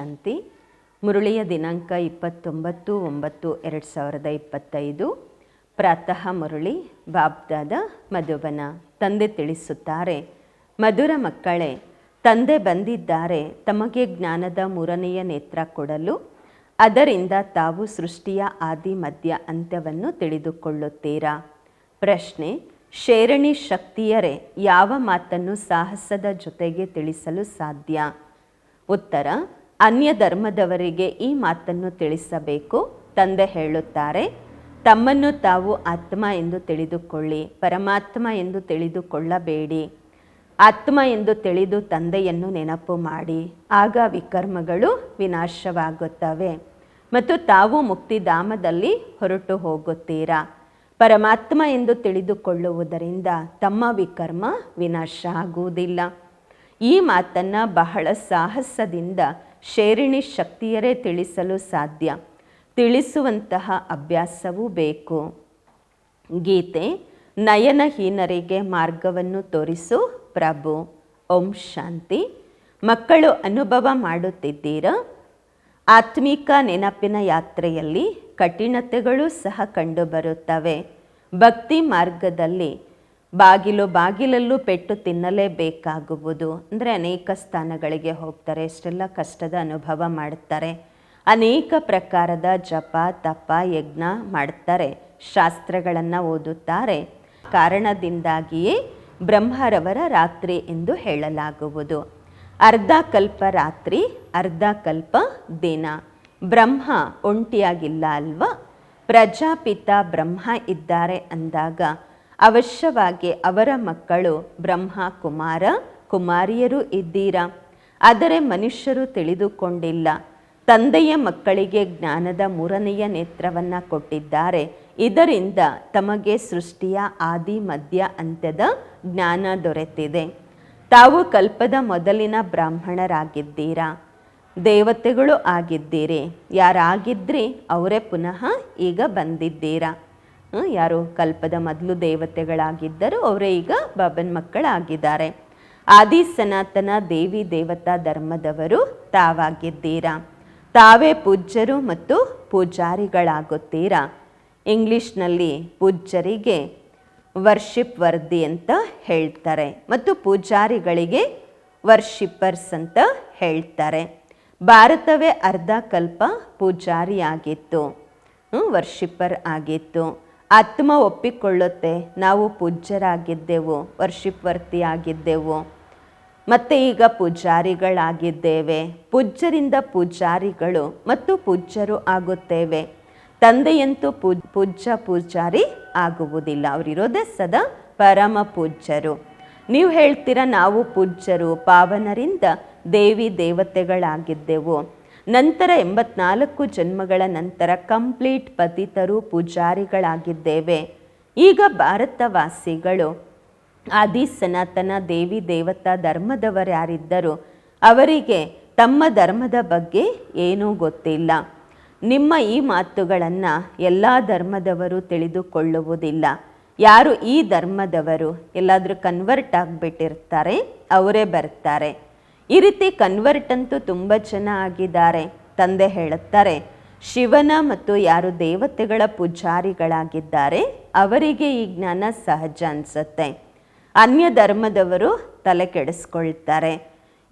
ಶಾಂತಿ. ಮುರುಳಿಯ ದಿನಾಂಕ ಇಪ್ಪತ್ತೊಂಬತ್ತು, ಒಂಬತ್ತು, ಎರಡು ಸಾವಿರದ ಇಪ್ಪತ್ತೈದು. ಪ್ರಾತಃ ಮುರುಳಿ, ಬಾಬ್ದಾದ ಮಧುಬನ. ತಂದೆ ತಿಳಿಸುತ್ತಾರೆ, ಮಧುರ ಮಕ್ಕಳೇ, ತಂದೆ ಬಂದಿದ್ದಾರೆ, ತಮಗೆ ಜ್ಞಾನದ ಮೂರನೆಯ ನೇತ್ರ ಕೊಡಲು. ಅದರಿಂದ ತಾವು ಸೃಷ್ಟಿಯ ಆದಿ, ಮಧ್ಯ ಅಂತ್ಯವನ್ನು ತಿಳಿದುಕೊಳ್ಳುತ್ತೀರಾ? ಪ್ರಶ್ನೆ, ಶೇರಣಿ ಶಕ್ತಿಯರೇ, ಯಾವ ಮಾತನ್ನು ಸಾಹಸದ ಜೊತೆಗೆ ತಿಳಿಸಲು ಸಾಧ್ಯ? ಉತ್ತರ ಅನ್ಯ ಧರ್ಮದವರಿಗೆ ಈ ಮಾತನ್ನು ತಿಳಿಸಬೇಕು. ತಂದೆ ಹೇಳುತ್ತಾರೆ, ತಮ್ಮನ್ನು ತಾವು ಆತ್ಮ ಎಂದು ತಿಳಿದುಕೊಳ್ಳಿ, ಪರಮಾತ್ಮ ಎಂದು ತಿಳಿದುಕೊಳ್ಳಬೇಡಿ. ಆತ್ಮ ಎಂದು ತಿಳಿದು ತಂದೆಯನ್ನು ನೆನಪು ಮಾಡಿ. ಆಗ ವಿಕರ್ಮಗಳು ವಿನಾಶವಾಗುತ್ತವೆ. ಮತ್ತು ತಾವು ಮುಕ್ತಿಧಾಮದಲ್ಲಿ ಹೊರಟು ಹೋಗುತ್ತೀರಾ? ಪರಮಾತ್ಮ ಎಂದು ತಿಳಿದುಕೊಳ್ಳುವುದರಿಂದ ತಮ್ಮ ವಿಕರ್ಮ ವಿನಾಶ ಆಗುವುದಿಲ್ಲ. ಈ ಮಾತನ್ನು ಬಹಳ ಸಾಹಸದಿಂದ ಶೇರಿಣಿ ಶಕ್ತಿಯರೇ ತಿಳಿಸಲು ಸಾಧ್ಯ. ತಿಳಿಸುವಂತಹ ಅಭ್ಯಾಸವೂ ಬೇಕು. ಗೀತೆ, ನಯನಹೀನರಿಗೆ ಮಾರ್ಗವನ್ನು ತೋರಿಸು ಪ್ರಭು. ಓಂ ಶಾಂತಿ. ಮಕ್ಕಳು ಅನುಭವ ಮಾಡುತ್ತಿದ್ದೀರ? ಆತ್ಮಿಕ ನೆನಪಿನ ಯಾತ್ರೆಯಲ್ಲಿ ಕಠಿಣತೆಗಳು ಸಹ ಕಂಡುಬರುತ್ತವೆ. ಭಕ್ತಿ ಮಾರ್ಗದಲ್ಲಿ ಬಾಗಿಲು ಬಾಗಿಲಲ್ಲೂ ಪೆಟ್ಟು ತಿನ್ನಲೇಬೇಕಾಗುವುದು. ಅಂದರೆ ಅನೇಕ ಸ್ಥಾನಗಳಿಗೆ ಹೋಗ್ತಾರೆ, ಎಷ್ಟೆಲ್ಲ ಕಷ್ಟದ ಅನುಭವ ಮಾಡುತ್ತಾರೆ ಅನೇಕ ಪ್ರಕಾರದ ಜಪ, ತಪ, ಯಜ್ಞ ಮಾಡ್ತಾರೆ, ಶಾಸ್ತ್ರಗಳನ್ನು ಓದುತ್ತಾರೆ. ಕಾರಣದಿಂದಾಗಿಯೇ ಬ್ರಹ್ಮರವರ ರಾತ್ರಿ ಎಂದು ಹೇಳಲಾಗುವುದು. ಅರ್ಧ ಕಲ್ಪ ರಾತ್ರಿ, ಅರ್ಧ ಕಲ್ಪ ದಿನ. ಬ್ರಹ್ಮ ಒಂಟಿಯಾಗಿಲ್ಲ ಅಲ್ವಾ? ಪ್ರಜಾಪಿತ ಬ್ರಹ್ಮ ಇದ್ದಾರೆ ಅಂದಾಗ ಅವಶ್ಯವಾಗಿ ಅವರ ಮಕ್ಕಳು ಬ್ರಹ್ಮ, ಕುಮಾರ, ಕುಮಾರಿಯರು ಇದ್ದೀರಾ? ಆದರೆ ಮನುಷ್ಯರು ತಿಳಿದುಕೊಂಡಿಲ್ಲ. ತಂದೆಯ ಮಕ್ಕಳಿಗೆ ಜ್ಞಾನದ ಮೂರನೆಯ ನೇತ್ರವನ್ನು ಕೊಟ್ಟಿದ್ದಾರೆ. ಇದರಿಂದ ತಮಗೆ ಸೃಷ್ಟಿಯ ಆದಿ, ಮಧ್ಯ, ಅಂತ್ಯದ ಜ್ಞಾನ ದೊರೆತಿದೆ. ತಾವು ಕಲ್ಪದ ಮೊದಲಿನ ಬ್ರಾಹ್ಮಣರಾಗಿದ್ದೀರಾ? ದೇವತೆಗಳು ಆಗಿದ್ದೀರಿ. ಯಾರಾಗಿದ್ರಿ ಅವರೇ ಪುನಃ ಈಗ ಬಂದಿದ್ದೀರಾ? ಯಾರು ಕಲ್ಪದ ಮೊದಲು ದೇವತೆಗಳಾಗಿದ್ದರು ಅವರೇ ಈಗ ಬಾಬನ್ ಮಕ್ಕಳಾಗಿದ್ದಾರೆ. ಆದಿ ಸನಾತನ ದೇವಿ ದೇವತಾ ಧರ್ಮದವರು ತಾವಾಗಿದ್ದೀರಾ? ತಾವೇ ಪೂಜ್ಯರು ಮತ್ತು ಪೂಜಾರಿಗಳಾಗುತ್ತೀರಾ? ಇಂಗ್ಲಿಷ್ನಲ್ಲಿ ಪೂಜ್ಯರಿಗೆ ವರ್ಷಿಪ್ ವರ್ದಿ ಅಂತ ಹೇಳ್ತಾರೆ ಮತ್ತು ಪೂಜಾರಿಗಳಿಗೆ ವರ್ಷಿಪ್ಪರ್ಸ್ ಅಂತ ಹೇಳ್ತಾರೆ. ಭಾರತವೇ ಅರ್ಧ ಕಲ್ಪ ಪೂಜಾರಿಯಾಗಿತ್ತು. ವರ್ಷಿಪ್ಪರ್ ಆಗಿತ್ತು. ಆತ್ಮ ಒಪ್ಪಿಕೊಳ್ಳುತ್ತೆ. ನಾವು ಪೂಜ್ಯರಾಗಿದ್ದೆವು ವರ್ಷಿಪ್ ವರ್ತಿ ಆಗಿದ್ದೆವು ಮತ್ತೆ ಈಗ ಪೂಜಾರಿಗಳಾಗಿದ್ದೇವೆ. ಪೂಜ್ಯರಿಂದ ಪೂಜಾರಿಗಳು ಮತ್ತು ಪೂಜ್ಯರು ಆಗುತ್ತೇವೆ. ತಂದೆಯಂತೂ ಪೂ, ಪೂಜ್ಯ ಪೂಜಾರಿ ಆಗುವುದಿಲ್ಲ. ಅವರಿರೋದೇ ಸದಾ ಪರಮ ಪೂಜ್ಯರು. ನೀವು ಹೇಳ್ತೀರಾ, ನಾವು ಪೂಜ್ಯರು, ಪಾವನರಿಂದ ದೇವಿ ದೇವತೆಗಳಾಗಿದ್ದೆವು. ನಂತರ ಎಂಬತ್ನಾಲ್ಕು ಜನ್ಮಗಳ ನಂತರ ಕಂಪ್ಲೀಟ್ ಪತಿತರು ಪೂಜಾರಿಗಳಾಗಿದ್ದೇವೆ. ಈಗ ಭಾರತವಾಸಿಗಳು ಆದಿ ಸನಾತನ ದೇವಿ ದೇವತಾ ಧರ್ಮದವರು ಯಾರಿದ್ದರು ಅವರಿಗೆ ತಮ್ಮ ಧರ್ಮದ ಬಗ್ಗೆ ಏನೂ ಗೊತ್ತಿಲ್ಲ. ನಿಮ್ಮ ಈ ಮಾತುಗಳನ್ನು ಎಲ್ಲ ಧರ್ಮದವರು ತಿಳಿದುಕೊಳ್ಳುವುದಿಲ್ಲ. ಯಾರು ಈ ಧರ್ಮದವರು ಎಲ್ಲಾದರೂ ಕನ್ವರ್ಟ್ ಆಗಿಬಿಟ್ಟಿರ್ತಾರೆ, ಅವರೇ ಬರ್ತಾರೆ. ಈ ರೀತಿ ಕನ್ವರ್ಟ್ ಅಂತೂ ತುಂಬ ಜನ ಆಗಿದ್ದಾರೆ. ತಂದೆ ಹೇಳುತ್ತಾರೆ, ಶಿವನ ಮತ್ತು ಯಾರು ದೇವತೆಗಳ ಪೂಜಾರಿಗಳಾಗಿದ್ದಾರೆ, ಅವರಿಗೆ ಈ ಜ್ಞಾನ ಸಹಜ ಅನಿಸುತ್ತೆ. ಅನ್ಯ ಧರ್ಮದವರು ತಲೆ ಕೆಡಿಸ್ಕೊಳ್ತಾರೆ.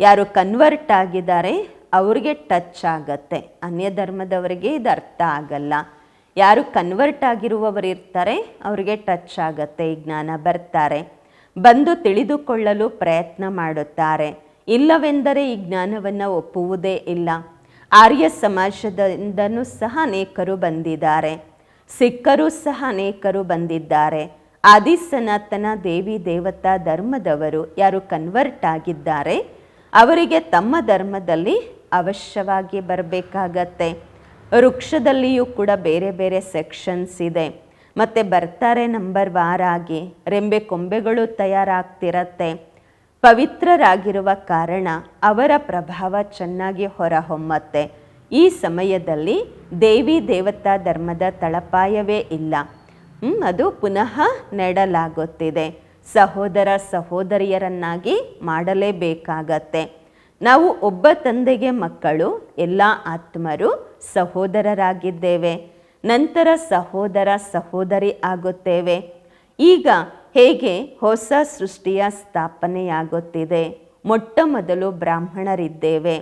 ಯಾರು ಕನ್ವರ್ಟ್ ಆಗಿದ್ದಾರೆ, ಅವ್ರಿಗೆ ಟಚ್ ಆಗತ್ತೆ. ಅನ್ಯ ಧರ್ಮದವರಿಗೆ ಇದು ಅರ್ಥ ಆಗಲ್ಲ. ಯಾರು ಕನ್ವರ್ಟ್ ಆಗಿರುವವರು ಇರ್ತಾರೆ, ಅವರಿಗೆ ಟಚ್ ಆಗತ್ತೆ, ಈ ಜ್ಞಾನ ಬರ್ತಾರೆ. ಬಂದು ತಿಳಿದುಕೊಳ್ಳಲು ಪ್ರಯತ್ನ ಮಾಡುತ್ತಾರೆ. ಇಲ್ಲವೆಂದರೆ ಈ ಜ್ಞಾನವನ್ನು ಒಪ್ಪುವುದೇ ಇಲ್ಲ. ಆರ್ಯ ಸಮಾಜದಿಂದನೂ ಸಹ ಅನೇಕರು ಬಂದಿದ್ದಾರೆ. ಸಿಖ್ಖರು ಸಹ ಅನೇಕರು ಬಂದಿದ್ದಾರೆ. ಆದಿ ಸನಾತನ ದೇವಿ ದೇವತಾ ಧರ್ಮದವರು ಯಾರು ಕನ್ವರ್ಟ್ ಆಗಿದ್ದಾರೆ, ಅವರಿಗೆ ತಮ್ಮ ಧರ್ಮದಲ್ಲಿ ಅವಶ್ಯವಾಗಿ ಬರಬೇಕಾಗತ್ತೆ. ವೃಕ್ಷದಲ್ಲಿಯೂ ಕೂಡ ಬೇರೆ ಬೇರೆ ಸೆಕ್ಷನ್ಸ್ ಇದೆ. ಮತ್ತು ಬರ್ತಾರೆ ನಂಬರ್ ವಾರಾಗಿ ರೆಂಬೆ ಕೊಂಬೆಗಳು ತಯಾರಾಗ್ತಿರತ್ತೆ. ಪವಿತ್ರರಾಗಿರುವ ಕಾರಣ ಅವರ ಪ್ರಭಾವ ಚೆನ್ನಾಗಿ ಹೊರಹೊಮ್ಮತ್ತೆ. ಈ ಸಮಯದಲ್ಲಿ ದೇವಿ ದೇವತಾ ಧರ್ಮದ ತಳಪಾಯವೇ ಇಲ್ಲ. ಅದು ಪುನಃ ನೆಡಲಾಗುತ್ತಿದೆ. ಸಹೋದರ ಸಹೋದರಿಯರನ್ನಾಗಿ ಮಾಡಲೇಬೇಕಾಗತ್ತೆ. ನಾವು ಒಬ್ಬ ತಂದೆಗೆ ಮಕ್ಕಳು, ಎಲ್ಲ ಆತ್ಮರು ಸಹೋದರರಾಗಿದ್ದೇವೆ. ನಂತರ ಸಹೋದರ ಸಹೋದರಿ ಆಗುತ್ತೇವೆ. ಈಗ ಹೇಗೆ ಹೊಸ ಸೃಷ್ಟಿಯ ಸ್ಥಾಪನೆಯಾಗುತ್ತಿದೆ? ಮೊಟ್ಟ ಮೊದಲು ಬ್ರಾಹ್ಮಣರಿದ್ದೇವೆ.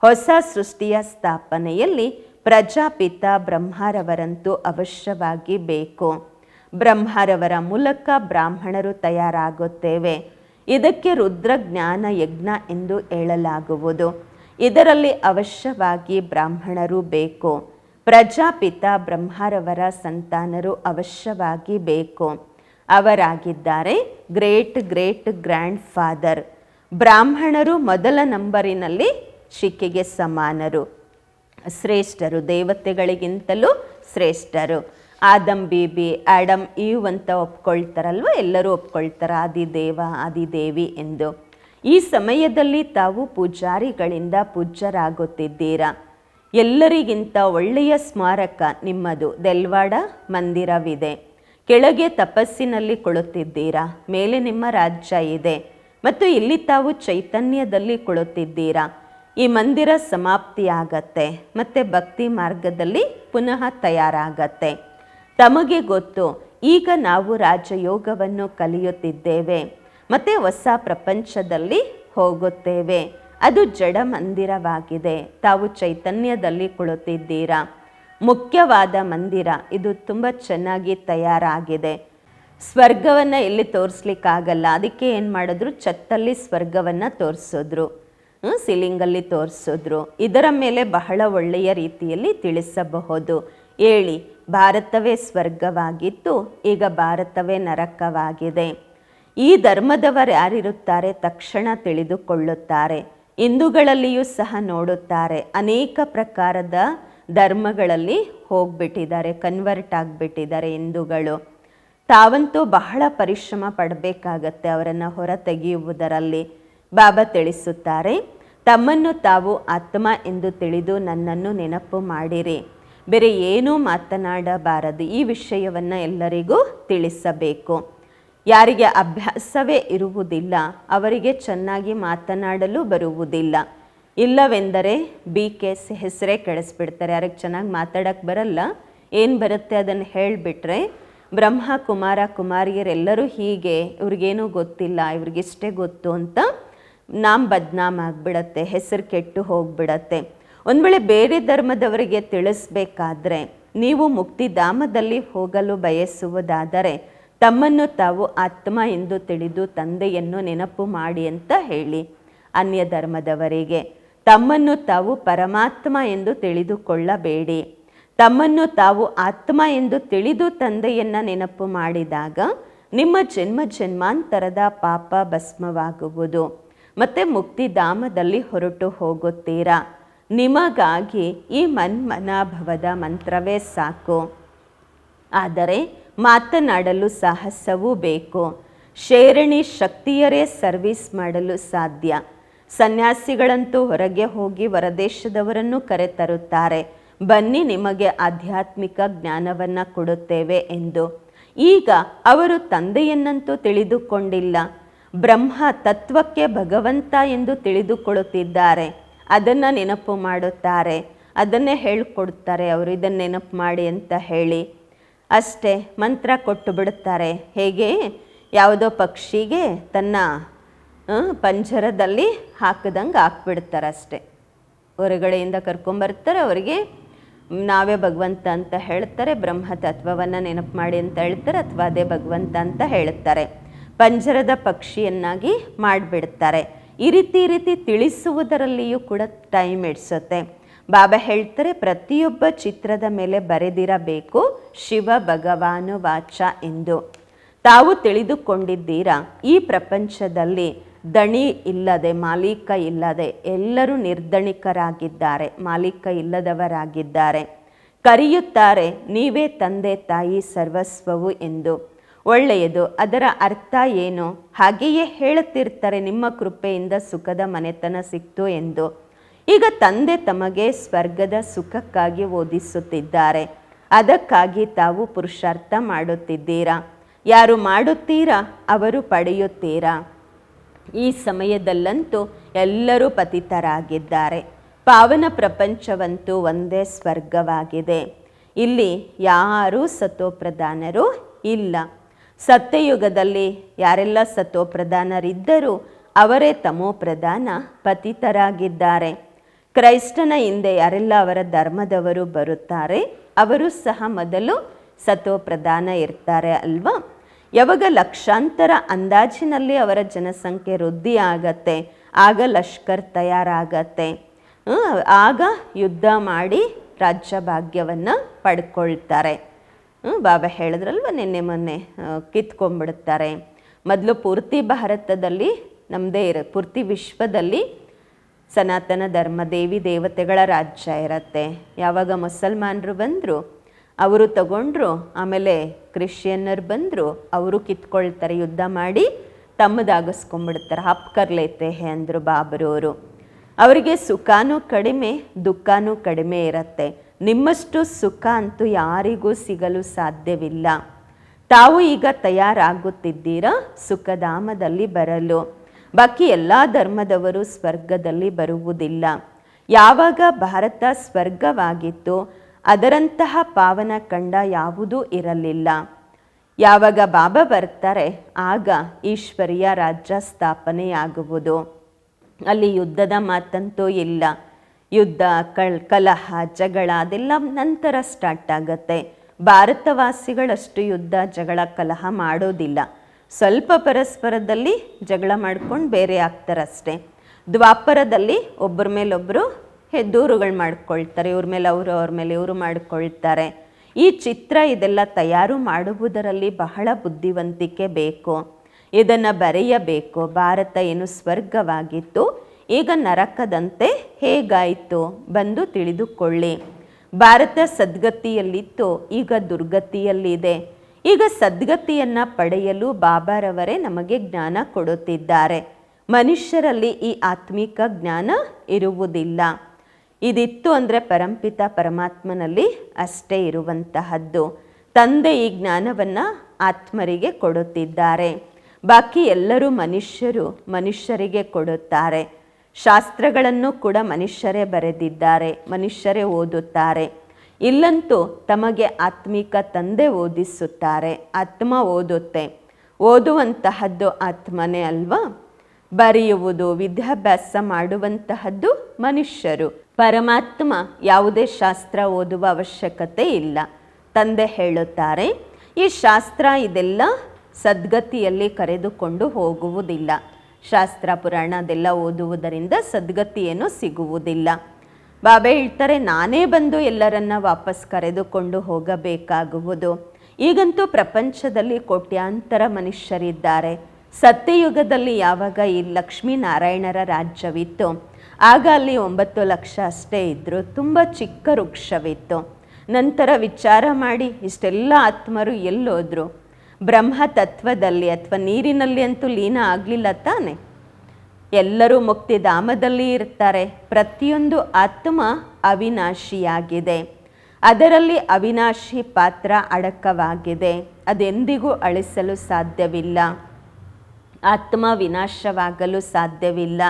ಹೊಸ ಸೃಷ್ಟಿಯ ಸ್ಥಾಪನೆಯಲ್ಲಿ ಪ್ರಜಾಪಿತ ಬ್ರಹ್ಮರವರಂತೂ ಅವಶ್ಯವಾಗಿ ಬೇಕು. ಬ್ರಹ್ಮರವರ ಮೂಲಕ ಬ್ರಾಹ್ಮಣರು ತಯಾರಾಗುತ್ತೇವೆ. ಇದಕ್ಕೆ ರುದ್ರ ಜ್ಞಾನ ಯಜ್ಞ ಎಂದು ಹೇಳಲಾಗುವುದು. ಇದರಲ್ಲಿ ಅವಶ್ಯವಾಗಿ ಬ್ರಾಹ್ಮಣರು ಬೇಕು. ಪ್ರಜಾಪಿತ ಬ್ರಹ್ಮರವರ ಸಂತಾನರು ಅವಶ್ಯವಾಗಿ ಬೇಕು. ಅವರಾಗಿದ್ದಾರೆ. ಗ್ರೇಟ್ ಗ್ರೇಟ್ ಗ್ರ್ಯಾಂಡ್ ಫಾದರ್ ಬ್ರಾಹ್ಮಣರು ಮೊದಲ ನಂಬರಿನಲ್ಲಿ ಶಿಕೆಗೆ ಸಮಾನರು. ಶ್ರೇಷ್ಠರು ದೇವತೆಗಳಿಗಿಂತಲೂ ಶ್ರೇಷ್ಠರು. ಆದಮ್ ಬೀಬಿ ಆಡಮ್ ಈವ್ ಅಂತ ಒಪ್ಕೊಳ್ತಾರಲ್ವ? ಎಲ್ಲರೂ ಒಪ್ಕೊಳ್ತಾರೆ, ಆದಿದೇವ, ಆದಿದೇವಿ ಎಂದು. ಈ ಸಮಯದಲ್ಲಿ ತಾವು ಪೂಜಾರಿಗಳಿಂದ ಪೂಜ್ಯರಾಗುತ್ತಿದ್ದೀರಾ? ಎಲ್ಲರಿಗಿಂತ ಒಳ್ಳೆಯ ಸ್ಮಾರಕ ನಿಮ್ಮದು. ದೆಲ್ವಾಡ ಮಂದಿರವಿದೆ. ಕೆಳಗೆ ತಪಸ್ಸಿನಲ್ಲಿ ಕೊಳುತ್ತಿದ್ದೀರಾ? ಮೇಲೆ ನಿಮ್ಮ ರಾಜ್ಯ ಇದೆ. ಮತ್ತು ಇಲ್ಲಿ ತಾವು ಚೈತನ್ಯದಲ್ಲಿ ಕೊಳುತ್ತಿದ್ದೀರಾ? ಈ ಮಂದಿರ ಸಮಾಪ್ತಿಯಾಗತ್ತೆ, ಮತ್ತು ಭಕ್ತಿ ಮಾರ್ಗದಲ್ಲಿ ಪುನಃ ತಯಾರಾಗತ್ತೆ. ತಮಗೆ ಗೊತ್ತು, ಈಗ ನಾವು ರಾಜಯೋಗವನ್ನು ಕಲಿಯುತ್ತಿದ್ದೇವೆ, ಮತ್ತು ಹೊಸ ಪ್ರಪಂಚದಲ್ಲಿ ಹೋಗುತ್ತೇವೆ. ಅದು ಜಡ ಮಂದಿರವಾಗಿದೆ. ತಾವು ಚೈತನ್ಯದಲ್ಲಿ ಕುಳಿತಿದ್ದೀರಾ ಮುಖ್ಯವಾದ ಮಂದಿರ. ಇದು ತುಂಬ ಚೆನ್ನಾಗಿ ತಯಾರಾಗಿದೆ. ಸ್ವರ್ಗವನ್ನು ಇಲ್ಲಿ ತೋರಿಸ್ಲಿಕ್ಕಾಗಲ್ಲ. ಅದಕ್ಕೆ ಏನು ಮಾಡಿದ್ರು? ಛತ್ತಲ್ಲಿ ಸ್ವರ್ಗವನ್ನು ತೋರಿಸಿದ್ರು. ಸಿಲಿಂಗಲ್ಲಿ ತೋರಿಸಿದ್ರು. ಇದರ ಮೇಲೆ ಬಹಳ ಒಳ್ಳೆಯ ರೀತಿಯಲ್ಲಿ ತಿಳಿಸಬಹುದು. ಹೇಳಿ ಭಾರತವೇ ಸ್ವರ್ಗವಾಗಿತ್ತು, ಈಗ ಭಾರತವೇ ನರಕವಾಗಿದೆ. ಈ ಧರ್ಮದವರು ಯಾರಿರುತ್ತಾರೆ? ತಕ್ಷಣ ತಿಳಿದುಕೊಳ್ಳುತ್ತಾರೆ. ಹಿಂದೂಗಳಲ್ಲಿಯೂ ಸಹ ನೋಡುತ್ತಾರೆ. ಅನೇಕ ಪ್ರಕಾರದ ಧರ್ಮಗಳಲ್ಲಿ ಹೋಗ್ಬಿಟ್ಟಿದ್ದಾರೆ ಕನ್ವರ್ಟ್ ಆಗಿಬಿಟ್ಟಿದ್ದಾರೆ ಹಿಂದೂಗಳು. ತಾವಂತೂ ಬಹಳ ಪರಿಶ್ರಮ ಪಡಬೇಕಾಗತ್ತೆ ಅವರನ್ನು ಹೊರ ತೆಗೆಯುವುದರಲ್ಲಿ ಬಾಬಾ ತಿಳಿಸುತ್ತಾರೆ, ತಮ್ಮನ್ನು ತಾವು ಆತ್ಮ ಎಂದು ತಿಳಿದು ನನ್ನನ್ನು ನೆನಪು ಮಾಡಿರಿ. ಬೇರೆ ಏನೂ ಮಾತನಾಡಬಾರದು, ಈ ವಿಷಯವನ್ನು ಎಲ್ಲರಿಗೂ ತಿಳಿಸಬೇಕು. ಯಾರಿಗೆ ಅಭ್ಯಾಸವೇ ಇರುವುದಿಲ್ಲ, ಅವರಿಗೆ ಚೆನ್ನಾಗಿ ಮಾತನಾಡಲು ಬರುವುದಿಲ್ಲ. ಇಲ್ಲವೆಂದರೆ ಬಿ ಕೆಸ್ ಹೆಸರೇ ಕೆಡಿಸ್ಬಿಡ್ತಾರೆ. ಯಾರಿಗೆ ಚೆನ್ನಾಗಿ ಮಾತಾಡೋಕ್ಕೆ ಬರಲ್ಲ. ಏನು ಬರುತ್ತೆ ಅದನ್ನು ಹೇಳಿಬಿಟ್ರೆ, ಬ್ರಹ್ಮ, ಕುಮಾರ, ಕುಮಾರಿಯರೆಲ್ಲರೂ ಹೀಗೆ ಇವ್ರಿಗೇನೂ ಗೊತ್ತಿಲ್ಲ, ಇವ್ರಿಗಿಷ್ಟೇ ಗೊತ್ತು ಅಂತ ನಾಮ್ ಬದ್ನಾಮ್ ಆಗಿಬಿಡತ್ತೆ, ಹೆಸರು ಕೆಟ್ಟು ಹೋಗ್ಬಿಡತ್ತೆ. ಒಂದು ವೇಳೆ ಬೇರೆ ಧರ್ಮದವರಿಗೆ ತಿಳಿಸ್ಬೇಕಾದ್ರೆ, ನೀವು ಮುಕ್ತಿಧಾಮದಲ್ಲಿ ಹೋಗಲು ಬಯಸುವುದಾದರೆ, ತಮ್ಮನ್ನು ತಾವು ಆತ್ಮ ಎಂದು ತಿಳಿದು ತಂದೆಯನ್ನು ನೆನಪು ಮಾಡಿ ಅಂತ ಹೇಳಿ ಅನ್ಯ ಧರ್ಮದವರಿಗೆ ತಮ್ಮನ್ನು ತಾವು ಪರಮಾತ್ಮ ಎಂದು ತಿಳಿದುಕೊಳ್ಳಬೇಡಿ. ತಮ್ಮನ್ನು ತಾವು ಆತ್ಮ ಎಂದು ತಿಳಿದು ತಂದೆಯನ್ನು ನೆನಪು ಮಾಡಿದಾಗ ನಿಮ್ಮ ಜನ್ಮ ಜನ್ಮಾಂತರದ ಪಾಪ ಭಸ್ಮವಾಗುವುದು. ಮತ್ತು ಮುಕ್ತಿಧಾಮದಲ್ಲಿ ಹೊರಟು ಹೋಗುತ್ತೀರಾ? ನಿಮಗಾಗಿ ಈ ಮನ್ಮನಾಭವದ ಮಂತ್ರವೇ ಸಾಕು. ಆದರೆ ಮಾತನಾಡಲು ಸಾಹಸವೂ ಬೇಕು. ಶೇರಣಿ ಶಕ್ತಿಯರೇ ಸರ್ವಿಸ್ ಮಾಡಲು ಸಾಧ್ಯ. ಸನ್ಯಾಸಿಗಳಂತೂ ಹೊರಗೆ ಹೋಗಿ ಹೊರದೇಶದವರನ್ನು ಕರೆತರುತ್ತಾರೆ. ಬನ್ನಿ ನಿಮಗೆ ಆಧ್ಯಾತ್ಮಿಕ ಜ್ಞಾನವನ್ನು ಕೊಡುತ್ತೇವೆ ಎಂದು. ಈಗ ಅವರು ತಂದೆಯನ್ನಂತೂ ತಿಳಿದುಕೊಂಡಿಲ್ಲ. ಬ್ರಹ್ಮ ತತ್ವಕ್ಕೆ ಭಗವಂತ ಎಂದು ತಿಳಿದುಕೊಳ್ಳುತ್ತಿದ್ದಾರೆ. ಅದನ್ನು ನೆನಪು ಮಾಡುತ್ತಾರೆ. ಅದನ್ನೇ ಹೇಳಿಕೊಡ್ತಾರೆ ಅವರು, ಇದನ್ನು ನೆನಪು ಮಾಡಿ ಅಂತ ಹೇಳಿ. ಅಷ್ಟೇ, ಮಂತ್ರ ಕೊಟ್ಟು ಬಿಡುತ್ತಾರೆ ಹೇಗೆ? ಯಾವುದೋ ಪಕ್ಷಿಗೆ ತನ್ನ ಪಂಜರದಲ್ಲಿ ಹಾಕಿದಂಗೆ ಹಾಕ್ಬಿಡ್ತಾರೆ ಅಷ್ಟೇ ಹೊರಗಡೆಯಿಂದ ಕರ್ಕೊಂಬರ್ತಾರೆ ಅವರಿಗೆ ನಾವೇ ಭಗವಂತ ಅಂತ ಹೇಳ್ತಾರೆ, ಬ್ರಹ್ಮ ತತ್ವವನ್ನು ನೆನಪು ಮಾಡಿ ಅಂತ ಹೇಳ್ತಾರೆ ಅಥವಾ ಅದೇ ಭಗವಂತ ಅಂತ ಹೇಳ್ತಾರೆ. ಪಂಜರದ ಪಕ್ಷಿಯನ್ನಾಗಿ ಮಾಡಿಬಿಡ್ತಾರೆ. ಈ ರೀತಿ ಈ ರೀತಿ ತಿಳಿಸುವುದರಲ್ಲಿಯೂ ಕೂಡ ಟೈಮ್ ಹಿಡ್ಸುತ್ತೆ. ಬಾಬಾ ಹೇಳ್ತಾರೆ, ಪ್ರತಿಯೊಬ್ಬ ಚಿತ್ರದ ಮೇಲೆ ಬರೆದಿರಬೇಕು, ಶಿವ ಭಗವಾನು ವಾಚ ಎಂದು. ತಾವು ತಿಳಿದುಕೊಂಡಿದ್ದೀರಾ, ಈ ಪ್ರಪಂಚದಲ್ಲಿ ದಣಿ ಇಲ್ಲದೆ, ಮಾಲೀಕ ಇಲ್ಲದೆ ಎಲ್ಲರೂ ನಿರ್ಧಣಿಕರಾಗಿದ್ದಾರೆ ಮಾಲೀಕ ಇಲ್ಲದವರಾಗಿದ್ದಾರೆ. ಕರೆಯುತ್ತಾರೆ, ನೀವೇ ತಂದೆ ತಾಯಿ ಸರ್ವಸ್ವವು ಎಂದು. ಒಳ್ಳೆಯದು, ಅದರ ಅರ್ಥ ಏನು? ಹಾಗೆಯೇ ಹೇಳುತ್ತಿರ್ತಾರೆ, ನಿಮ್ಮ ಕೃಪೆಯಿಂದ ಸುಖದ ಮನೆತನ ಸಿಕ್ತು ಎಂದು. ಈಗ ತಂದೆ ತಮಗೆ ಸ್ವರ್ಗದ ಸುಖಕ್ಕಾಗಿ ಓದಿಸುತ್ತಿದ್ದಾರೆ, ಅದಕ್ಕಾಗಿ ತಾವು ಪುರುಷಾರ್ಥ ಮಾಡುತ್ತಿದ್ದೀರಾ? ಯಾರು ಮಾಡುತ್ತೀರಾ? ಅವರು ಪಡೆಯುತ್ತೀರಾ? ಈ ಸಮಯದಲ್ಲಂತೂ ಎಲ್ಲರೂ ಪತಿತರಾಗಿದ್ದಾರೆ. ಪಾವನ ಪ್ರಪಂಚವಂತೂ ಒಂದೇ ಸ್ವರ್ಗವಾಗಿದೆ. ಇಲ್ಲಿ ಯಾರೂ ಸತೋಪ್ರಧಾನರು ಇಲ್ಲ. ಸತ್ಯಯುಗದಲ್ಲಿ ಯಾರೆಲ್ಲ ಸತೋಪ್ರಧಾನರಿದ್ದರೂ ಅವರೇ ತಮೋಪ್ರಧಾನ ಪತಿತರಾಗಿದ್ದಾರೆ. ಕ್ರೈಸ್ತನ ಹಿಂದೆ ಯಾರೆಲ್ಲ ಅವರ ಧರ್ಮದವರು ಬರುತ್ತಾರೆ, ಅವರು ಸಹ ಮೊದಲು ಸತೋಪ್ರಧಾನ ಇರ್ತಾರೆ ಅಲ್ವಾ? ಯಾವಾಗ ಲಕ್ಷಾಂತರ ಅಂದಾಜಿನಲ್ಲಿ ಅವರ ಜನಸಂಖ್ಯೆ ವೃದ್ಧಿ ಆಗತ್ತೆ ಆಗ ಲಷ್ಕರ್ ತಯಾರಾಗತ್ತೆ. ಆಗ ಯುದ್ಧ ಮಾಡಿ ರಾಜ್ಯ ಭಾಗ್ಯವನ್ನು ಪಡ್ಕೊಳ್ತಾರೆ. ಬಾಬಾ ಹೇಳಿದ್ರಲ್ವ ನಿನ್ನೆ ಮೊನ್ನೆ ಕಿತ್ಕೊಂಡ್ಬಿಡ್ತಾರೆ. ಮೊದಲು ಪೂರ್ತಿ ಭಾರತದಲ್ಲಿ ನಮ್ಮದೇ ಇರ, ಪೂರ್ತಿ ವಿಶ್ವದಲ್ಲಿ ಸನಾತನ ಧರ್ಮ ದೇವಿ ದೇವತೆಗಳ ರಾಜ್ಯ ಇರತ್ತೆ. ಯಾವಾಗ ಮುಸಲ್ಮಾನರು ಬಂದರು ಅವರು ತಗೊಂಡ್ರು, ಆಮೇಲೆ ಕ್ರಿಶ್ಚಿಯನ್ನರು ಬಂದರು, ಅವರು ಕಿತ್ಕೊಳ್ತಾರೆ, ಯುದ್ಧ ಮಾಡಿ ತಮ್ಮದಾಗಿಸ್ಕೊಂಡ್ಬಿಡ್ತಾರೆ. ಹಪ್ ಕರ್ಲೇತೆ ಹೇ ಅಂದರು ಬಾಬರವರು ಅವರಿಗೆ ಸುಖಾನೂ ಕಡಿಮೆ, ದುಃಖನೂ ಕಡಿಮೆ ಇರತ್ತೆ. ನಿಮ್ಮಷ್ಟು ಸುಖ ಅಂತೂ ಯಾರಿಗೂ ಸಿಗಲು ಸಾಧ್ಯವಿಲ್ಲ. ತಾವು ಈಗ ತಯಾರಾಗುತ್ತಿದ್ದೀರಾ? ಸುಖಧಾಮದಲ್ಲಿ ಬರಲು. ಬಾಕಿ ಎಲ್ಲ ಧರ್ಮದವರು ಸ್ವರ್ಗದಲ್ಲಿ ಬರುವುದಿಲ್ಲ. ಯಾವಾಗ ಭಾರತ ಸ್ವರ್ಗವಾಗಿತ್ತು ಅದರಂತಹ ಪಾವನ ಕಂಡ ಯಾವುದೂ ಇರಲಿಲ್ಲ. ಯಾವಾಗ ಬಾಬಾ ಬರ್ತಾರೆ, ಆಗ ಈಶ್ವರಿಯ ರಾಜ್ಯ ಸ್ಥಾಪನೆಯಾಗುವುದು. ಅಲ್ಲಿ ಯುದ್ಧದ ಮಾತಂತೂ ಇಲ್ಲ. ಯುದ್ಧ, ಕಳ್, ಕಲಹ, ಜಗಳ ಅದೆಲ್ಲ ನಂತರ ಸ್ಟಾರ್ಟ್ ಆಗತ್ತೆ. ಭಾರತವಾಸಿಗಳಷ್ಟು ಯುದ್ಧ, ಜಗಳ, ಕಲಹ ಮಾಡೋದಿಲ್ಲ. ಸ್ವಲ್ಪ ಪರಸ್ಪರದಲ್ಲಿ ಜಗಳ ಮಾಡ್ಕೊಂಡು ಬೇರೆ ಆಗ್ತಾರಷ್ಟೇ. ದ್ವಾಪರದಲ್ಲಿ ಒಬ್ಬರ ಮೇಲೊಬ್ಬರು ದೂರುಗಳು ಮಾಡ್ಕೊಳ್ತಾರೆ, ಇವ್ರ ಮೇಲೆ ಅವರು ಅವ್ರ ಮೇಲೆ ಇವರು ಮಾಡಿಕೊಳ್ತಾರೆ. ಈ ಚಿತ್ರ ಇದೆಲ್ಲ ತಯಾರು ಮಾಡುವುದರಲ್ಲಿ ಬಹಳ ಬುದ್ಧಿವಂತಿಕೆ ಬೇಕು. ಇದನ್ನು ಬರೆಯಬೇಕು. ಭಾರತ ಏನು ಸ್ವರ್ಗವಾಗಿತ್ತು, ಈಗ ನರಕದಂತೆ ಹೇಗಾಯಿತು ಬಂದು ತಿಳಿದುಕೊಳ್ಳಿ. ಭಾರತ ಸದ್ಗತಿಯಲ್ಲಿತ್ತು, ಈಗ ದುರ್ಗತಿಯಲ್ಲಿದೆ. ಈಗ ಸದ್ಗತಿಯನ್ನು ಪಡೆಯಲು ಬಾಬಾರವರೇ ನಮಗೆ ಜ್ಞಾನ ಕೊಡುತ್ತಿದ್ದಾರೆ. ಮನುಷ್ಯರಲ್ಲಿ ಈ ಆತ್ಮಿಕ ಜ್ಞಾನ ಇರುವುದಿಲ್ಲ. ಇದಿತ್ತು ಅಂದರೆ ಪರಂಪಿತ ಪರಮಾತ್ಮನಲ್ಲಿ ಅಷ್ಟೇ ಇರುವಂತಹದ್ದು. ತಂದೆ ಈ ಜ್ಞಾನವನ್ನು ಆತ್ಮರಿಗೆ ಕೊಡುತ್ತಿದ್ದಾರೆ. ಬಾಕಿ ಎಲ್ಲರೂ ಮನುಷ್ಯರು, ಮನುಷ್ಯರಿಗೆ ಕೊಡುತ್ತಾರೆ. ಶಾಸ್ತ್ರಗಳನ್ನು ಕೂಡ ಮನುಷ್ಯರೇ ಬರೆದಿದ್ದಾರೆ, ಮನುಷ್ಯರೇ ಓದುತ್ತಾರೆ. ಇಲ್ಲಂತೂ ತಮಗೆ ಆತ್ಮಿಕ ತಂದೆ ಓದಿಸುತ್ತಾರೆ, ಆತ್ಮ ಓದುತ್ತೆ. ಓದುವಂತಹದ್ದು ಆತ್ಮನೇ ಅಲ್ವಾ? ಬರೆಯುವುದು, ವಿದ್ಯಾಭ್ಯಾಸ ಮಾಡುವಂತಹದ್ದು ಮನುಷ್ಯರು. ಪರಮಾತ್ಮ ಯಾವುದೇ ಶಾಸ್ತ್ರ ಓದುವ ಅವಶ್ಯಕತೆ ಇಲ್ಲ. ತಂದೆ ಹೇಳುತ್ತಾರೆ, ಈ ಶಾಸ್ತ್ರ ಇದೆಲ್ಲ ಸದ್ಗತಿಯಲ್ಲಿ ಕರೆದುಕೊಂಡು ಹೋಗುವುದಿಲ್ಲ. ಶಾಸ್ತ್ರ, ಪುರಾಣ ಅದೆಲ್ಲ ಓದುವುದರಿಂದ ಸದ್ಗತಿಯನ್ನು ಸಿಗುವುದಿಲ್ಲ. ಬಾಬೆ ಹೇಳ್ತಾರೆ, ನಾನೇ ಬಂದು ಎಲ್ಲರನ್ನ ವಾಪಸ್ ಕರೆದುಕೊಂಡು ಹೋಗಬೇಕಾಗುವುದು. ಈಗಂತೂ ಪ್ರಪಂಚದಲ್ಲಿ ಕೋಟ್ಯಾಂತರ ಮನುಷ್ಯರಿದ್ದಾರೆ. ಸತ್ಯಯುಗದಲ್ಲಿ ಯಾವಾಗ ಈ ಲಕ್ಷ್ಮೀನಾರಾಯಣರ ರಾಜ್ಯವಿತ್ತು? ಆಗ ಅಲ್ಲಿ ಒಂಬತ್ತು ಲಕ್ಷ ಅಷ್ಟೇ ಇದ್ದರು ತುಂಬ ಚಿಕ್ಕ ವೃಕ್ಷವಿತ್ತು. ನಂತರ ವಿಚಾರ ಮಾಡಿ ಇಷ್ಟೆಲ್ಲ ಆತ್ಮರು ಎಲ್ಲೋದ್ರು. ಬ್ರಹ್ಮ ತತ್ವದಲ್ಲಿ ಅಥವಾ ನೀರಿನಲ್ಲಿ ಅಂತೂ ಲೀನ ಆಗಲಿಲ್ಲ ತಾನೆ. ಎಲ್ಲರೂ ಮುಕ್ತಿಧಾಮದಲ್ಲಿ ಇರ್ತಾರೆ. ಪ್ರತಿಯೊಂದು ಆತ್ಮ ಅವಿನಾಶಿಯಾಗಿದೆ. ಅದರಲ್ಲಿ ಅವಿನಾಶಿ ಪಾತ್ರ ಅಡಕವಾಗಿದೆ. ಅದೆಂದಿಗೂ ಅಳಿಸಲು ಸಾಧ್ಯವಿಲ್ಲ. ಆತ್ಮ ವಿನಾಶವಾಗಲು ಸಾಧ್ಯವಿಲ್ಲ.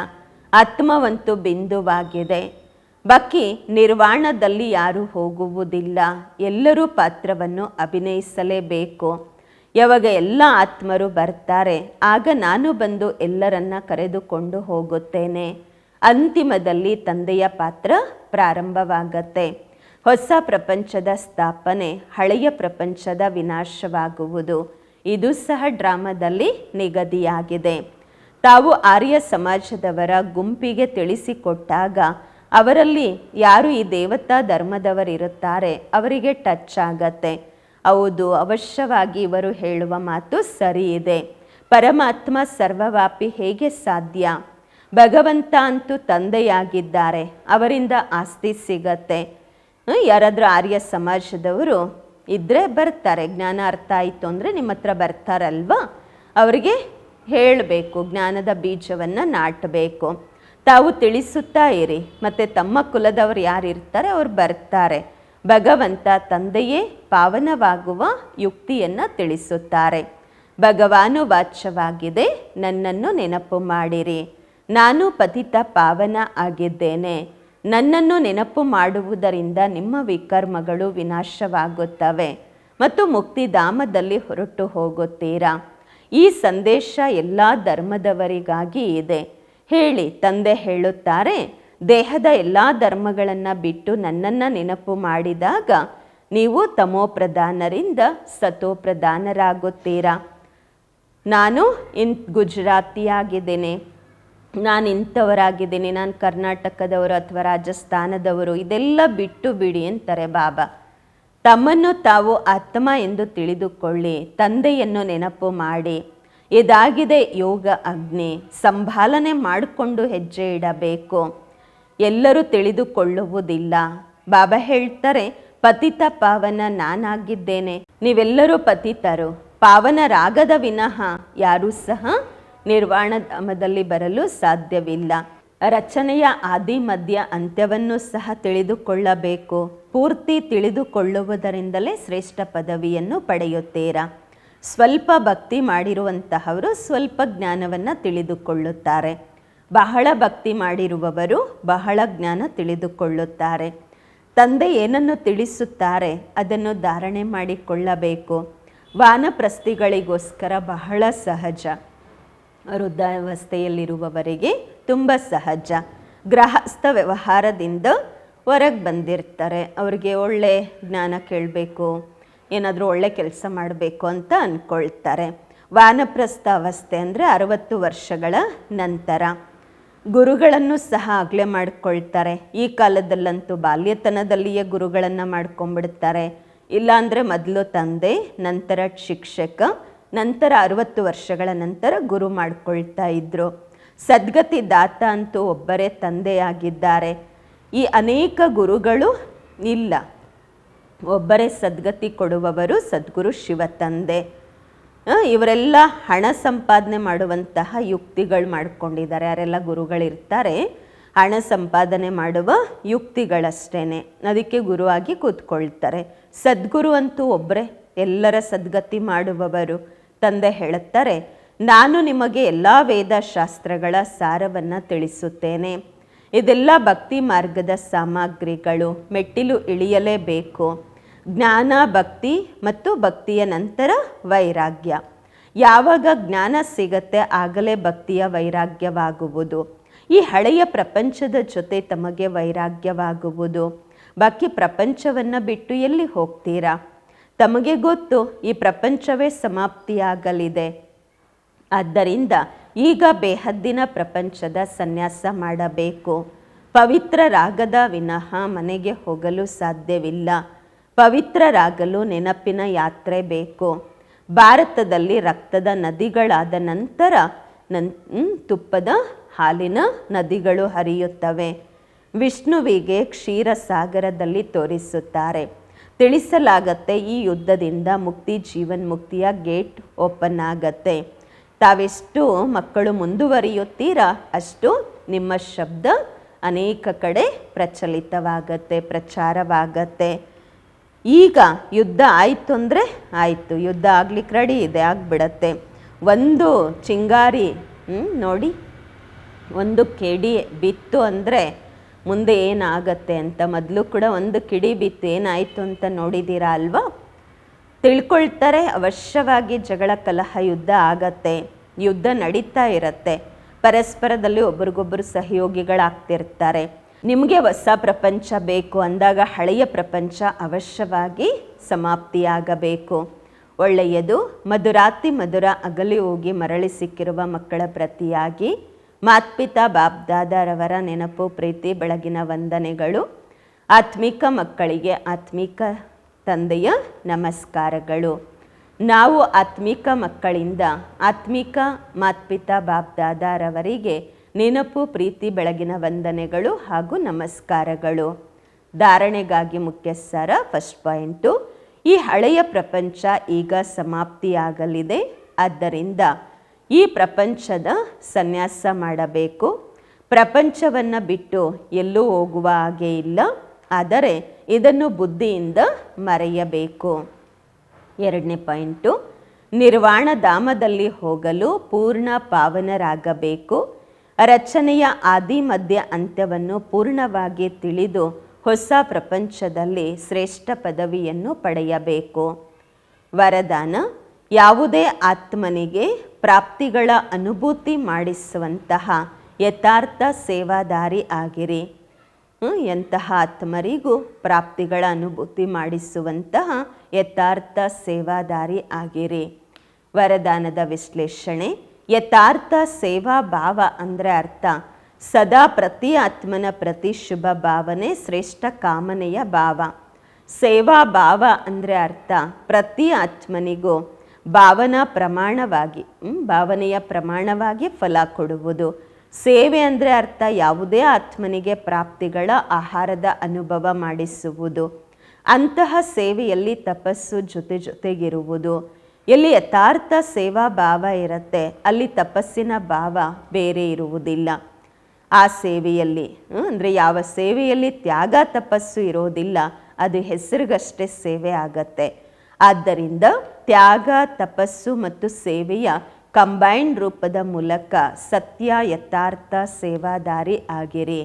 ಆತ್ಮವಂತೂ ಬಿಂದುವಾಗಿದೆ. ಬಾಕಿ ನಿರ್ವಾಣದಲ್ಲಿ ಯಾರೂ ಹೋಗುವುದಿಲ್ಲ. ಎಲ್ಲರೂ ಪಾತ್ರವನ್ನು ಅಭಿನಯಿಸಲೇಬೇಕು. ಯಾವಾಗ ಎಲ್ಲ ಆತ್ಮರು ಬರ್ತಾರೆ, ಆಗ ನಾನು ಬಂದು ಎಲ್ಲರನ್ನ ಕರೆದುಕೊಂಡು ಹೋಗುತ್ತೇನೆ. ಅಂತಿಮದಲ್ಲಿ ತಂದೆಯ ಪಾತ್ರ ಪ್ರಾರಂಭವಾಗತ್ತೆ. ಹೊಸ ಪ್ರಪಂಚದ ಸ್ಥಾಪನೆ, ಹಳೆಯ ಪ್ರಪಂಚದ ವಿನಾಶವಾಗುವುದು. ಇದು ಸಹ ಡ್ರಾಮಾದಲ್ಲಿ ನಿಗದಿಯಾಗಿದೆ. ತಾವು ಆರ್ಯ ಸಮಾಜದವರ ಗುಂಪಿಗೆ ತಿಳಿಸಿಕೊಟ್ಟಾಗ ಅವರಲ್ಲಿ ಯಾರು ಈ ದೇವತಾ ಧರ್ಮದವರಿರುತ್ತಾರೆ ಅವರಿಗೆ ಟಚ್ ಆಗತ್ತೆ. ಹೌದು, ಅವಶ್ಯವಾಗಿ ಇವರು ಹೇಳುವ ಮಾತು ಸರಿ ಇದೆ ಪರಮಾತ್ಮ ಸರ್ವವ್ಯಾಪಿ ಹೇಗೆ ಸಾಧ್ಯ? ಭಗವಂತ ಅಂತೂ ತಂದೆಯಾಗಿದ್ದಾರೆ, ಅವರಿಂದ ಆಸ್ತಿ ಸಿಗತ್ತೆ. ಯಾರಾದರೂ ಆರ್ಯ ಸಮಾಜದವರು ಇದ್ದರೆ ಬರ್ತಾರೆ. ಜ್ಞಾನ ಅರ್ಥ ಆಯಿತು ಅಂದರೆ ನಿಮ್ಮ ಹತ್ರ ಬರ್ತಾರಲ್ವಾ? ಅವರಿಗೆ ಹೇಳಬೇಕು, ಜ್ಞಾನದ ಬೀಜವನ್ನು ನಾಟಬೇಕು. ತಾವು ತಿಳಿಸುತ್ತಾ ಇರಿ, ಮತ್ತು ತಮ್ಮ ಕುಲದವರು ಯಾರು ಇರ್ತಾರೆ ಅವ್ರು ಬರ್ತಾರೆ. ಭಗವಂತ ತಂದೆಯೇ ಪಾವನವಾಗುವ ಯುಕ್ತಿಯನ್ನು ತಿಳಿಸುತ್ತಾರೆ. ಭಗವಾನು ವಾಚ್ಯವಾಗಿದೆ, ನನ್ನನ್ನು ನೆನಪು ಮಾಡಿರಿ. ನಾನು ಪತಿತ ಪಾವನ ಆಗಿದ್ದೇನೆ. ನನ್ನನ್ನು ನೆನಪು ಮಾಡುವುದರಿಂದ ನಿಮ್ಮ ವಿಕರ್ಮಗಳು ವಿನಾಶವಾಗುತ್ತವೆ. ಮತ್ತು ಮುಕ್ತಿಧಾಮದಲ್ಲಿ ಹೊರಟು ಹೋಗುತ್ತೀರಾ? ಈ ಸಂದೇಶ ಎಲ್ಲ ಧರ್ಮದವರಿಗಾಗಿ ಇದೆ. ಹೇಳಿ, ತಂದೆ ಹೇಳುತ್ತಾರೆ, ದೇಹದ ಎಲ್ಲ ಧರ್ಮಗಳನ್ನು ಬಿಟ್ಟು ನನ್ನನ್ನು ನೆನಪು ಮಾಡಿದಾಗ ನೀವು ತಮೋಪ್ರಧಾನರಿಂದ ಸತೋಪ್ರಧಾನರಾಗುತ್ತೀರಾ? ನಾನು ಇನ್ ಗುಜರಾತಿಯಾಗಿದ್ದೇನೆ. ನಾನು ಇಂಥವರಾಗಿದ್ದೀನಿ. ನಾನು ಕರ್ನಾಟಕದವರು ಅಥವಾ ರಾಜಸ್ಥಾನದವರು, ಇದೆಲ್ಲ ಬಿಟ್ಟು ಬಿಡಿ ಅಂತಾರೆ ಬಾಬಾ. ತಮ್ಮನ್ನು ತಾವು ಆತ್ಮ ಎಂದು ತಿಳಿದುಕೊಳ್ಳಿ, ತಂದೆಯನ್ನು ನೆನಪು ಮಾಡಿ. ಇದಾಗಿದೆ ಯೋಗ ಅಗ್ನಿ. ಸಂಭಾಲನೆ ಮಾಡಿಕೊಂಡು ಹೆಜ್ಜೆ ಇಡಬೇಕು. ಎಲ್ಲರೂ ತಿಳಿದುಕೊಳ್ಳುವುದಿಲ್ಲ. ಬಾಬಾ ಹೇಳ್ತಾರೆ, ಪತಿತ ಪಾವನ ನಾನಾಗಿದ್ದೇನೆ. ನೀವೆಲ್ಲರೂ ಪತಿತರು. ಪಾವನರಾಗದ ವಿನಃ ಯಾರೂ ಸಹ ನಿರ್ವಾಣ ಧಾಮದಲ್ಲಿ ಬರಲು ಸಾಧ್ಯವಿಲ್ಲ. ರಚನೆಯ ಆದಿ ಮಧ್ಯ ಅಂತ್ಯವನ್ನು ಸಹ ತಿಳಿದುಕೊಳ್ಳಬೇಕು. ಪೂರ್ತಿ ತಿಳಿದುಕೊಳ್ಳುವುದರಿಂದಲೇ ಶ್ರೇಷ್ಠ ಪದವಿಯನ್ನು ಪಡೆಯುತ್ತೀರಾ? ಸ್ವಲ್ಪ ಭಕ್ತಿ ಮಾಡಿರುವಂತಹವರು ಸ್ವಲ್ಪ ಜ್ಞಾನವನ್ನು ತಿಳಿದುಕೊಳ್ಳುತ್ತಾರೆ. ಬಹಳ ಭಕ್ತಿ ಮಾಡಿರುವವರು ಬಹಳ ಜ್ಞಾನ ತಿಳಿದುಕೊಳ್ಳುತ್ತಾರೆ. ತಂದೆ ಏನನ್ನು ತಿಳಿಸುತ್ತಾರೆ ಅದನ್ನು ಧಾರಣೆ ಮಾಡಿಕೊಳ್ಳಬೇಕು. ವಾನಪ್ರಸ್ಥಿಗಳಿಗೋಸ್ಕರ ಬಹಳ ಸಹಜ. ವೃದ್ಧಾವಸ್ಥೆಯಲ್ಲಿರುವವರಿಗೆ ತುಂಬ ಸಹಜ. ಗೃಹಸ್ಥ ವ್ಯವಹಾರದಿಂದ ಹೊರಗೆ ಬಂದಿರ್ತಾರೆ. ಅವರಿಗೆ ಒಳ್ಳೆ ಜ್ಞಾನ ಕೇಳಬೇಕು, ಏನಾದರೂ ಒಳ್ಳೆ ಕೆಲಸ ಮಾಡಬೇಕು ಅಂತ ಅಂದ್ಕೊಳ್ತಾರೆ ವಾನಪ್ರಸ್ಥ ಅವಸ್ಥೆ ಅಂದರೆ ಅರವತ್ತು ವರ್ಷಗಳ ನಂತರ. ಗುರುಗಳನ್ನು ಸಹ ಆಗಲೇ ಮಾಡ್ಕೊಳ್ತಾರೆ. ಈ ಕಾಲದಲ್ಲಂತೂ ಬಾಲ್ಯತನದಲ್ಲಿಯೇ ಗುರುಗಳನ್ನು ಮಾಡ್ಕೊಂಬಿಡ್ತಾರೆ ಇಲ್ಲಾಂದರೆ ಮೊದಲು ತಂದೆ, ನಂತರ ಶಿಕ್ಷಕ, ನಂತರ ಅರವತ್ತು ವರ್ಷಗಳ ನಂತರ ಗುರು ಮಾಡ್ಕೊಳ್ತಾ ಇದ್ರು. ಸದ್ಗತಿ ದಾತ ಅಂತೂ ಒಬ್ಬರೇ ತಂದೆಯಾಗಿದ್ದಾರೆ. ಈ ಅನೇಕ ಗುರುಗಳು ಇಲ್ಲ. ಒಬ್ಬರೇ ಸದ್ಗತಿ ಕೊಡುವವರು ಸದ್ಗುರು ಶಿವ ತಂದೆ. ಇವರೆಲ್ಲ ಹಣ ಸಂಪಾದನೆ ಮಾಡುವಂತಹ ಯುಕ್ತಿಗಳು ಮಾಡಿಕೊಂಡಿದ್ದಾರೆ. ಯಾರೆಲ್ಲ ಗುರುಗಳಿರ್ತಾರೆ, ಹಣ ಸಂಪಾದನೆ ಮಾಡುವ ಯುಕ್ತಿಗಳಷ್ಟೇ ಅದಕ್ಕೆ ಗುರುವಾಗಿ ಕೂತ್ಕೊಳ್ತಾರೆ. ಸದ್ಗುರು ಅಂತೂ ಒಬ್ಬರೇ ಎಲ್ಲರ ಸದ್ಗತಿ ಮಾಡುವವರು. ತಂದೆ ಹೇಳುತ್ತಾರೆ ನಾನು ನಿಮಗೆ ಎಲ್ಲ ವೇದಶಾಸ್ತ್ರಗಳ ಸಾರವನ್ನು ತಿಳಿಸುತ್ತೇನೆ. ಇದೆಲ್ಲ ಭಕ್ತಿ ಮಾರ್ಗದ ಸಾಮಗ್ರಿಗಳು. ಮೆಟ್ಟಿಲು ಇಳಿಯಲೇಬೇಕು. ಜ್ಞಾನ, ಭಕ್ತಿ ಮತ್ತು ಭಕ್ತಿಯ ನಂತರ ವೈರಾಗ್ಯ. ಯಾವಾಗ ಜ್ಞಾನ ಸಿಗತ್ತೆ ಆಗಲೇ ಭಕ್ತಿಯ ವೈರಾಗ್ಯವಾಗುವುದು. ಈ ಹಳೆಯ ಪ್ರಪಂಚದ ಜೊತೆ ತಮಗೆ ವೈರಾಗ್ಯವಾಗುವುದು. ಬಾಕಿ ಪ್ರಪಂಚವನ್ನು ಬಿಟ್ಟು ಎಲ್ಲಿ ಹೋಗ್ತೀರಾ? ತಮಗೆ ಗೊತ್ತು, ಈ ಪ್ರಪಂಚವೇ ಸಮಾಪ್ತಿಯಾಗಲಿದೆ. ಆದ್ದರಿಂದ ಈಗ ಬೇಹದ್ದಿನ ಪ್ರಪಂಚದ ಸನ್ಯಾಸ ಮಾಡಬೇಕು. ಪವಿತ್ರ ರಾಗದ ವಿನಃ ಮನೆಗೆ ಹೋಗಲು ಸಾಧ್ಯವಿಲ್ಲ. ಪವಿತ್ರರಾಗಲು ನೆನಪಿನ ಯಾತ್ರೆ ಬೇಕು. ಭಾರತದಲ್ಲಿ ರಕ್ತದ ನದಿಗಳಾದ ನಂತರ ನನ್ ತುಪ್ಪದ ಹಾಲಿನ ನದಿಗಳು ಹರಿಯುತ್ತವೆ. ವಿಷ್ಣುವಿಗೆ ಕ್ಷೀರಸಾಗರದಲ್ಲಿ ತೋರಿಸುತ್ತಾರೆ. ತಿಳಿಸಲಾಗತ್ತೆ ಈ ಯುದ್ಧದಿಂದ ಮುಕ್ತಿ ಜೀವನ್ ಮುಕ್ತಿಯ ಗೇಟ್ ಓಪನ್ ಆಗತ್ತೆ. ತಾವೆಷ್ಟು ಮಕ್ಕಳು ಮುಂದುವರಿಯುತ್ತೀರಾ, ಅಷ್ಟು ನಿಮ್ಮ ಶಬ್ದ ಅನೇಕ ಕಡೆ ಪ್ರಚಲಿತವಾಗತ್ತೆ, ಪ್ರಚಾರವಾಗತ್ತೆ. ಈಗ ಯುದ್ಧ ಆಯಿತು ಅಂದರೆ ಆಯಿತು, ಯುದ್ಧ ಆಗ್ಲಿಕ್ಕೆ ರೆಡಿ ಇದೆ ಆಗಿಬಿಡತ್ತೆ. ಒಂದು ಚಿಂಗಾರಿ ನೋಡಿ, ಒಂದು ಕೆಡಿ ಬಿತ್ತು ಅಂದರೆ ಮುಂದೆ ಏನಾಗತ್ತೆ ಅಂತ, ಮೊದಲು ಕೂಡ ಒಂದು ಕಿಡಿ ಬಿತ್ತು, ಏನಾಯಿತು ಅಂತ ನೋಡಿದ್ದೀರಾ ಅಲ್ವಾ? ತಿಳ್ಕೊಳ್ತಾರೆ, ಅವಶ್ಯವಾಗಿ ಜಗಳ ಕಲಹ ಯುದ್ಧ ಆಗತ್ತೆ, ಯುದ್ಧ ನಡೀತಾ ಇರತ್ತೆ. ಪರಸ್ಪರದಲ್ಲಿ ಒಬ್ರಿಗೊಬ್ಬರು ಸಹಯೋಗಿಗಳಾಗ್ತಿರ್ತಾರೆ. ನಿಮಗೆ ಹೊಸ ಪ್ರಪಂಚ ಬೇಕು ಅಂದಾಗ ಹಳೆಯ ಪ್ರಪಂಚ ಅವಶ್ಯವಾಗಿ ಸಮಾಪ್ತಿಯಾಗಬೇಕು. ಒಳ್ಳೆಯದು, ಮಧುರಾತಿ ಮಧುರ ಅಗಲಿ ಹೋಗಿ ಮರಳಿ ಸಿಕ್ಕಿರುವ ಮಕ್ಕಳ ಪ್ರತಿಯಾಗಿ. ಮಾತ್ಪಿತಾ ಬಾಬ್ದಾದರವರ ನೆನಪು, ಪ್ರೀತಿ, ಬೆಳಗಿನ ವಂದನೆಗಳು. ಆತ್ಮಿಕ ಮಕ್ಕಳಿಗೆ ಆತ್ಮಿಕ ತಂದೆಯ ನಮಸ್ಕಾರಗಳು. ನಾವು ಆತ್ಮಿಕ ಮಕ್ಕಳಿಂದ ಆತ್ಮಿಕ ಮಾತ್ಪಿತಾ ಬಾಬ್ದಾದಾರವರಿಗೆ ನೆನಪು, ಪ್ರೀತಿ, ಬೆಳಗಿನ ವಂದನೆಗಳು ಹಾಗೂ ನಮಸ್ಕಾರಗಳು. ಧಾರಣೆಗಾಗಿ ಮುಖ್ಯಸ್ಥರ ಫಸ್ಟ್ ಪಾಯಿಂಟು. ಈ ಹಳೆಯ ಪ್ರಪಂಚ ಈಗ ಸಮಾಪ್ತಿಯಾಗಲಿದೆ. ಆದ್ದರಿಂದ ಈ ಪ್ರಪಂಚದ ಸನ್ಯಾಸ ಮಾಡಬೇಕು. ಪ್ರಪಂಚವನ್ನು ಬಿಟ್ಟು ಎಲ್ಲೂ ಹೋಗುವ ಹಾಗೆ ಇಲ್ಲ. ಆದರೆ ಇದನ್ನು ಬುದ್ಧಿಯಿಂದ ಮರೆಯಬೇಕು. ಎರಡನೇ ಪಾಯಿಂಟು, ನಿರ್ವಾಣ ಧಾಮದಲ್ಲಿ ಹೋಗಲು ಪೂರ್ಣ ಪಾವನರಾಗಬೇಕು. ರಚನೆಯ ಆದಿ ಮಧ್ಯ ಅಂತ್ಯವನ್ನು ಪೂರ್ಣವಾಗಿ ತಿಳಿದು ಹೊಸ ಪ್ರಪಂಚದಲ್ಲಿ ಶ್ರೇಷ್ಠ ಪದವಿಯನ್ನು ಪಡೆಯಬೇಕು. ವರದಾನ, ಯಾವುದೇ ಆತ್ಮನಿಗೆ ಪ್ರಾಪ್ತಿಗಳ ಅನುಭೂತಿ ಮಾಡಿಸುವಂತಹ ಯಥಾರ್ಥ ಸೇವಾದಾರಿ ಆಗಿರಿ. ಎಂತಹ ಆತ್ಮರಿಗೂ ಪ್ರಾಪ್ತಿಗಳ ಅನುಭೂತಿ ಮಾಡಿಸುವಂತಹ ಯಥಾರ್ಥ ಸೇವಾದಾರಿ ಆಗಿರಿ. ವರದಾನದ ವಿಶ್ಲೇಷಣೆ, ಯಥಾರ್ಥ ಸೇವಾ ಭಾವ ಅಂದರೆ ಅರ್ಥ. ಸದಾ ಪ್ರತಿ ಆತ್ಮನ ಪ್ರತಿ ಶುಭ ಭಾವನೆ ಶ್ರೇಷ್ಠ ಕಾಮನೆಯ ಭಾವ. ಸೇವಾ ಭಾವ ಅಂದರೆ ಅರ್ಥ. ಪ್ರತಿ ಆತ್ಮನಿಗೂ ಭಾವನಾ ಪ್ರಮಾಣವಾಗಿ ಭಾವನೆಯ ಪ್ರಮಾಣವಾಗಿ ಫಲ ಕೊಡುವುದು. ಸೇವೆ ಅಂದರೆ ಅರ್ಥ ಯಾವುದೇ ಆತ್ಮನಿಗೆ ಪ್ರಾಪ್ತಿಗಳ ಆಹಾರದ ಅನುಭವ ಮಾಡಿಸುವುದು. ಅಂತಹ ಸೇವೆಯಲ್ಲಿ ತಪಸ್ಸು ಜೊತೆ ಜೊತೆಗಿರುವುದು. ಎಲ್ಲಿ ಯಥಾರ್ಥ ಸೇವಾ ಭಾವ ಇರುತ್ತೆ, ಅಲ್ಲಿ ತಪಸ್ಸಿನ ಭಾವ ಬೇರೆ ಇರುವುದಿಲ್ಲ. ಆ ಸೇವೆಯಲ್ಲಿ ಅಂದರೆ ಯಾವ ಸೇವೆಯಲ್ಲಿ ತ್ಯಾಗ ತಪಸ್ಸು ಇರೋದಿಲ್ಲ, ಅದು ಹೆಸರಿಗಷ್ಟೇ ಸೇವೆ ಆಗತ್ತೆ. ಆದ್ದರಿಂದ ತ್ಯಾಗ, ತಪಸ್ಸು ಮತ್ತು ಸೇವೆಯ ಕಂಬೈನ್ಡ್ ರೂಪದ ಮೂಲಕ ಸತ್ಯ, ಯಥಾರ್ಥ, ಸೇವಾದಾರಿ ಆಗಿರಿ.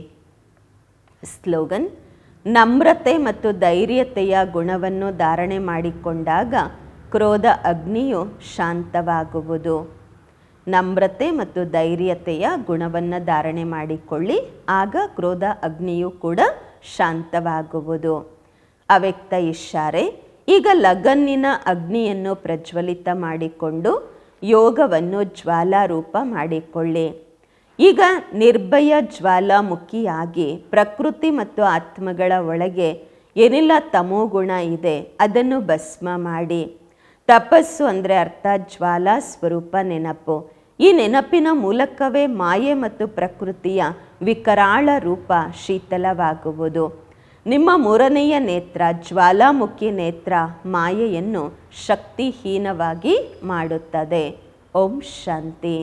ಸ್ಲೋಗನ್, ನಮ್ರತೆ ಮತ್ತು ಧೈರ್ಯತೆಯ ಗುಣವನ್ನು ಧಾರಣೆ ಮಾಡಿಕೊಂಡಾಗ ಕ್ರೋಧ ಅಗ್ನಿಯು ಶಾಂತವಾಗುವುದು. ನಮ್ರತೆ ಮತ್ತು ಧೈರ್ಯತೆಯ ಗುಣವನ್ನು ಧಾರಣೆ ಮಾಡಿಕೊಳ್ಳಿ, ಆಗ ಕ್ರೋಧ ಅಗ್ನಿಯು ಕೂಡ ಶಾಂತವಾಗುವುದು. ಅವ್ಯಕ್ತ ಇಷ್ಯಾರೆ ಈಗ ಲಗನ್ನಿನ ಅಗ್ನಿಯನ್ನು ಪ್ರಜ್ವಲಿತ ಮಾಡಿಕೊಂಡು ಯೋಗವನ್ನು ಜ್ವಾಲಾರೂಪ ಮಾಡಿಕೊಳ್ಳಿ. ಈಗ ನಿರ್ಭಯ ಜ್ವಾಲಾಮುಖಿಯಾಗಿ ಪ್ರಕೃತಿ ಮತ್ತು ಆತ್ಮಗಳ ಒಳಗೆ ಏನೆಲ್ಲ ತಮೋಗುಣ ಇದೆ ಅದನ್ನು ಭಸ್ಮ ಮಾಡಿ. ತಪಸ್ಸು ಅಂದರೆ ಅರ್ಥ ಜ್ವಾಲಾ ಸ್ವರೂಪ ನೆನಪು. ಈ ನೆನಪಿನ ಮೂಲಕವೇ ಮಾಯೆ ಮತ್ತು ಪ್ರಕೃತಿಯ ವಿಕರಾಳ ರೂಪ ಶೀತಲವಾಗುವುದು. ನಿಮ್ಮ ಮೂರನೆಯ ನೇತ್ರ ಜ್ವಾಲಾಮುಖಿ ನೇತ್ರ ಮಾಯೆಯನ್ನು ಶಕ್ತಿಹೀನವಾಗಿ ಮಾಡುತ್ತದೆ. ಓಂ ಶಾಂತಿ.